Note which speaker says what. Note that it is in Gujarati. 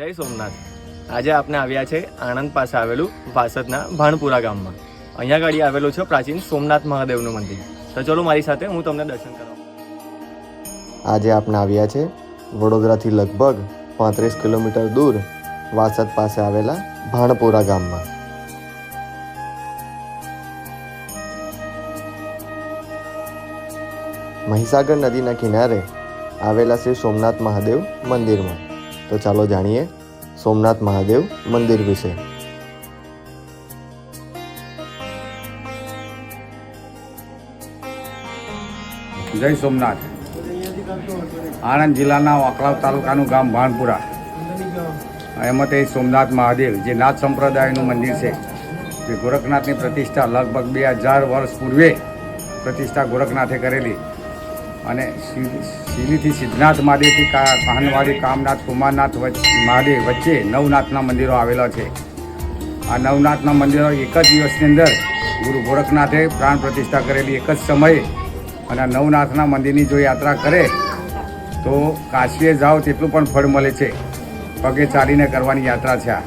Speaker 1: જય સોમનાથ. આજે આપણે આવ્યા છે આણંદ પાસે આવેલું વાસદના ભાણપુરા ગામમાં. અહીંયા ગાડી આવેલું છે પ્રાચીન સોમનાથ મહાદેવનું મંદિર. તો ચલો મારી સાથે હું તમને દર્શન કરાવું આજે આપણે આવ્યા છે વડોદરાથી લગભગ પાંત્રીસ કિલોમીટર દૂર વાસદ પાસે આવેલા ભાણપુરા ગામમાં. મહીસાગર નદીના કિનારે આવેલા શ્રી સોમનાથ મહાદેવ મંદિરમાં. તો ચાલો જાણીએ સોમનાથ મહાદેવ મંદિર વિશે.
Speaker 2: જય સોમનાથ. આણંદ જિલ્લાના વાકલાવ તાલુકાનું ગામ ભાણપુરા. એમાં તે સોમનાથ મહાદેવ, જે નાથ સંપ્રદાયનું મંદિર છે, જે ગોરખનાથની પ્રતિષ્ઠા લગભગ બે હજાર વર્ષ પૂર્વે પ્રતિષ્ઠા ગોરખનાથે કરેલી. અને શિલીથી સિદ્ધનાથ મહાદેવથી કાહનવાડી, કામનાથ કુમારનાથ મહાદેવ વચ્ચે નવનાથના મંદિરો આવેલા છે. આ નવનાથના મંદિરો એક જ દિવસની અંદર ગુરુ ગોરખનાથે પ્રાણ પ્રતિષ્ઠા કરેલી એક જ સમયે અને નવનાથના મંદિરની જો યાત્રા કરે તો કાશીએ જાઓ તેટલું પણ ફળ મળે છે. પગે ચાલીને કરવાની યાત્રા છે આ.